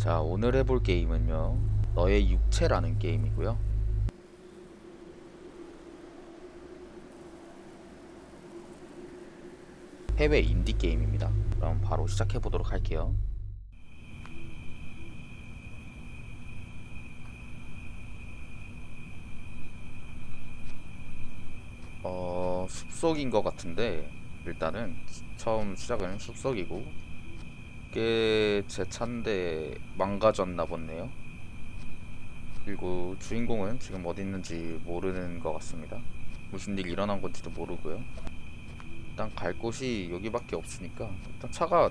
자, 오늘 해볼 게임은요. 너의 육체라는 게임이고요. 해외 인디 게임입니다. 그럼 바로 시작해 보도록 할게요. 어, 숲속인 것 같은데 일단은 처음 시작은 숲속이고 이게 제 차인데 망가졌나 보네요. 그리고 주인공은 지금 어디 있는지 모르는 것 같습니다. 무슨 일 일어난 건지도 모르고요. 일단 갈 곳이 여기밖에 없으니까 일단 차가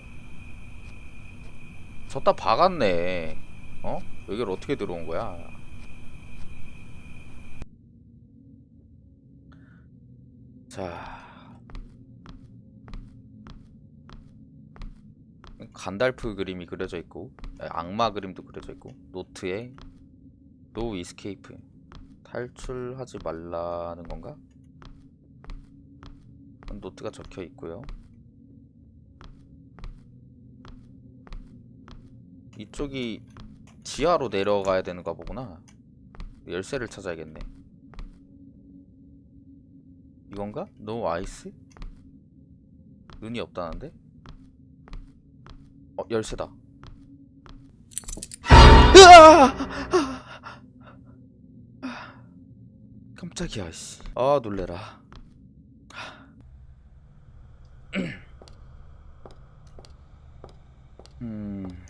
졌다 박았네. 어? 여기를 어떻게 들어온 거야? 자. 간달프 그림이 그려져 있고 아니, 악마 그림도 그려져 있고 노트에 노 이스케이프 탈출하지 말라는 건가? 노트가 적혀 있고요. 이쪽이 지하로 내려가야 되는가 보구나. 열쇠를 찾아야겠네. 이건가? 노 아이스? 눈이 없다는데? 어, 열쇠다. 깜짝이야, 씨. 아, 놀래라. 음.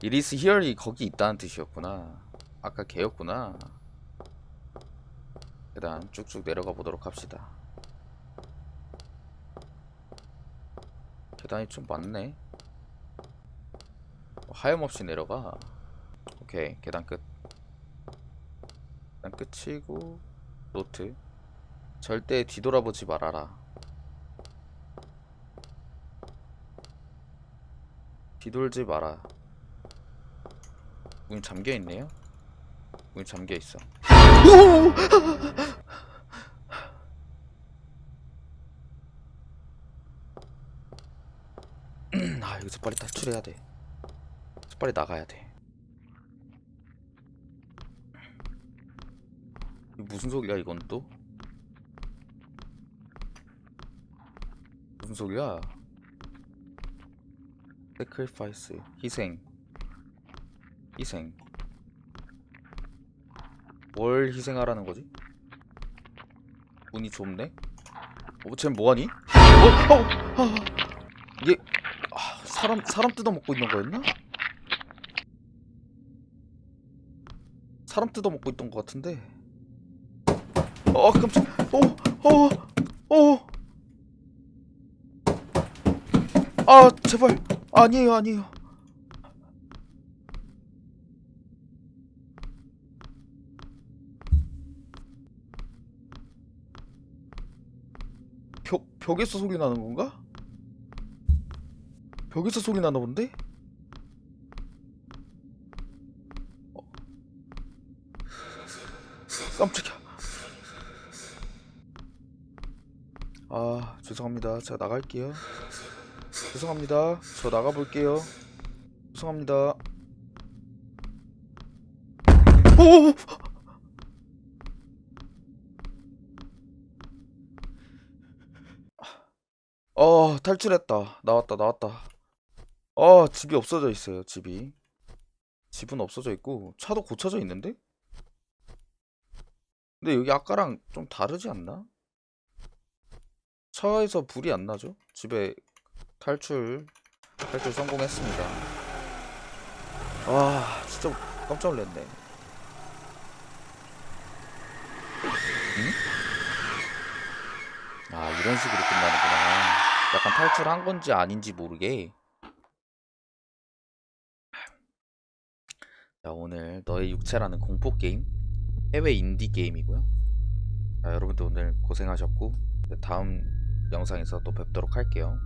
이리스 히얼이 거기 있다는 뜻이었구나. 아까 걔였구나. 일단 쭉쭉 내려가 보도록 합시다. 계단이 좀 많네. 어, 하염없이 내려가. 오케이, 계단 끝. 계단 끝이고 노트. 절대 뒤돌아보지 말아라. 뒤돌지 마라. 문 잠겨 있네요. 문 잠겨 있어. 아 여기서 빨리 탈출해야 돼. 빨리 나가야 돼. 무슨 소리야 이건 또? 무슨 소리야? sacrifice 희생 희생 뭘 희생하라는 거지? 운이 좁네? 어, 쟤 뭐하니? 어, 어, 아, 이게 아, 사람 사람 뜯어먹고 있는 거였나? 사람 뜯어먹고 있던 것 같은데. 어 깜짝. 어. 아 제발 아니에요 아니에요. 벽 벽에서 소리 나는 건가? 벽에서 소리 나나 본데? 깜짝이야. 아 죄송합니다. 제가 나갈게요. 죄송합니다. 저 나가볼게요. 죄송합니다. 오! 어 탈출했다. 나왔다 나왔다. 아 집이 없어져 있어요. 집이. 집은 없어져 있고 차도 고쳐져 있는데? 근데 여기 아까랑 좀 다르지 않나? 차에서 불이 안 나죠? 집에 탈출 탈출 성공했습니다. 와 진짜 깜짝 놀랐네. 응? 아 이런 식으로 끝나는구나. 약간 탈출한 건지 아닌지 모르게. 자 오늘 너의 육체라는 공포 게임 해외 인디 게임이고요. 자, 여러분들 오늘 고생하셨고 다음 영상에서 또 뵙도록 할게요.